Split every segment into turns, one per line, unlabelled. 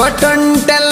ಪಟಂಟೆಲ್ಲ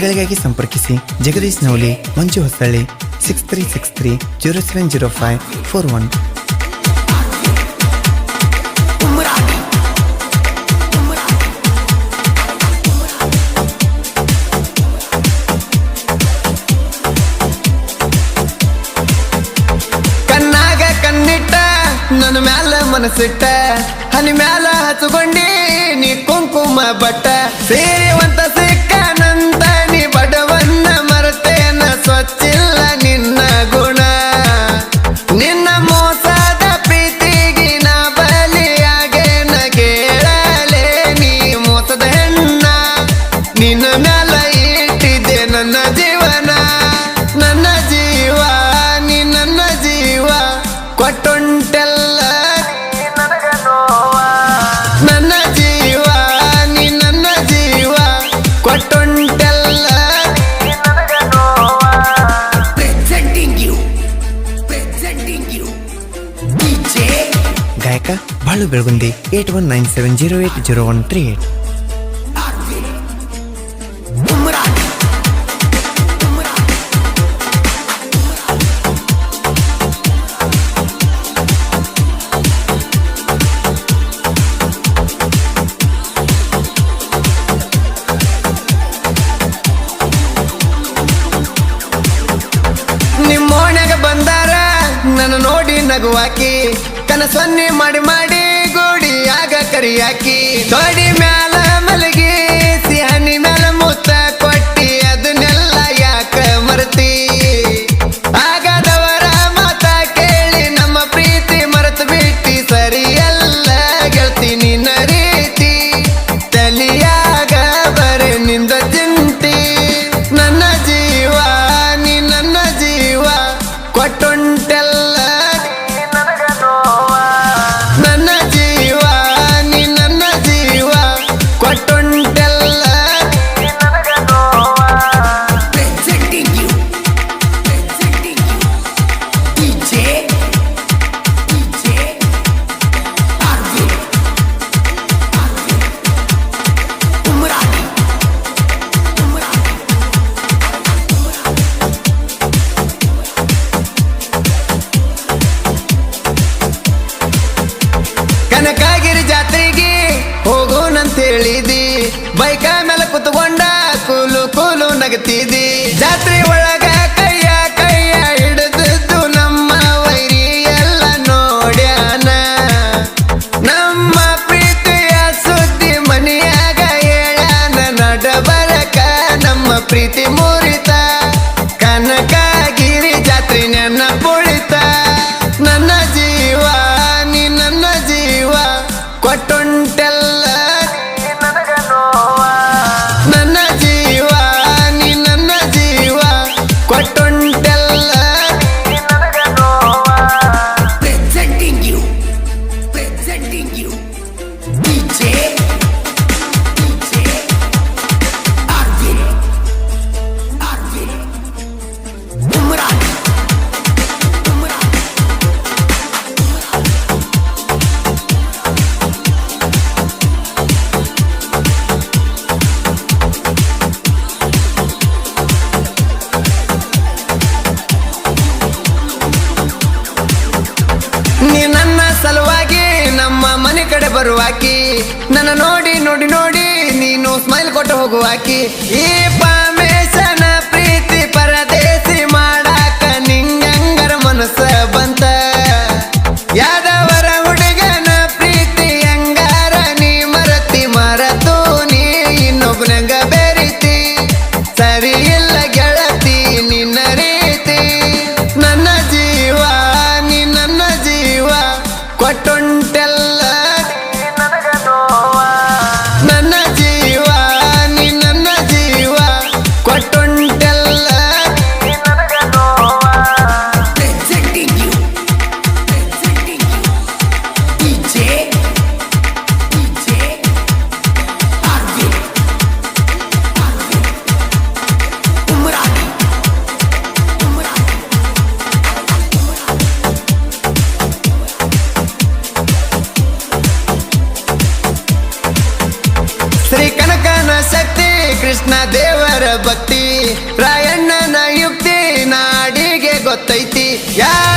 ವರದಿಗಳಿಗಾಗಿ ಸಂಪರ್ಕಿಸಿ Jagadish Nauli Manju Hosalli six three six three zero seven zero five four one
ನನ್ನ ಮ್ಯಾಲ ಮನಸ್ಸಿಟ್ಟ ಹನಿ ಮ್ಯಾಲ ಹಚ್ಕೊಂಡಿ ನೀ ಕುಂಕುಮ ಬಟ್ಟ
ಸೇರಿ కాలు బెరుగుంది eight one nine seven zero eight zero one
three eight. ಬಂದಾರ ನನ್ನ ನೋಡಿ ನಗುವಾಕಿ ಕನಸನ್ನೇ ಮಾಡಿ ಮಾಡಿ. ಹೆಸರಿಯಾಕಿ ತೊಡಿ ಮ್ಯಾಲ ನಗತಿದಿ ಜಾತ್ರೆ ಒಳಗ ಕೈಯ ಕೈಯ ಹಿಡಿದದ್ದು ನಮ್ಮ ವೈರಿ ಎಲ್ಲ ನೋಡ್ಯಾನ. ನಮ್ಮ ಪ್ರೀತಿಯ ಸುದ್ದಿ ಮನೆಯಾಗ ಹೇಳ್ಯಾನ. ನಡಬರಕ ನಮ್ಮ ಪ್ರೀತಿ ಮುರಿತ ಬರುವಾಕಿ. ನನ್ನ ನೋಡಿ ನೋಡಿ ನೋಡಿ ನೀನು ಸ್ಮೈಲ್ ಕೊಟ್ಟು ಹೋಗುವಾಕಿ. ಈ
ಪಾ ಕೃಷ್ಣ ದೇವರ ಭಕ್ತಿ ರಾಯಣ್ಣನ ಯುಕ್ತಿ ನಾಡಿಗೆ
ಗೊತ್ತೈತಿ. ಯಾ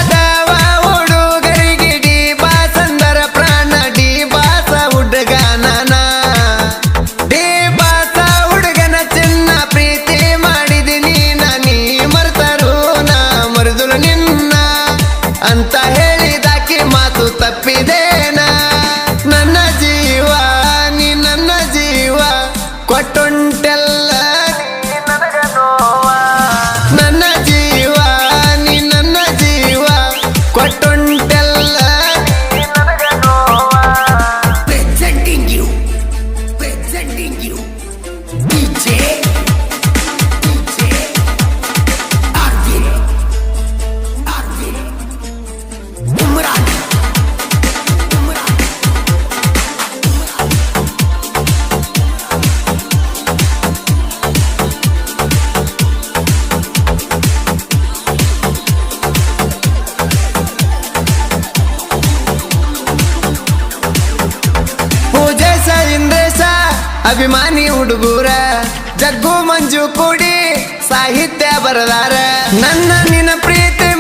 ಅಭಿಮಾನಿ ಹುಡುಗೂರ ಜಗ್ಗು ಮಂಜು ಕೂಡಿ ಸಾಹಿತ್ಯ ಬರದಾರ. ನನ್ನ ನಿನ್ನ ಪ್ರೀತಿ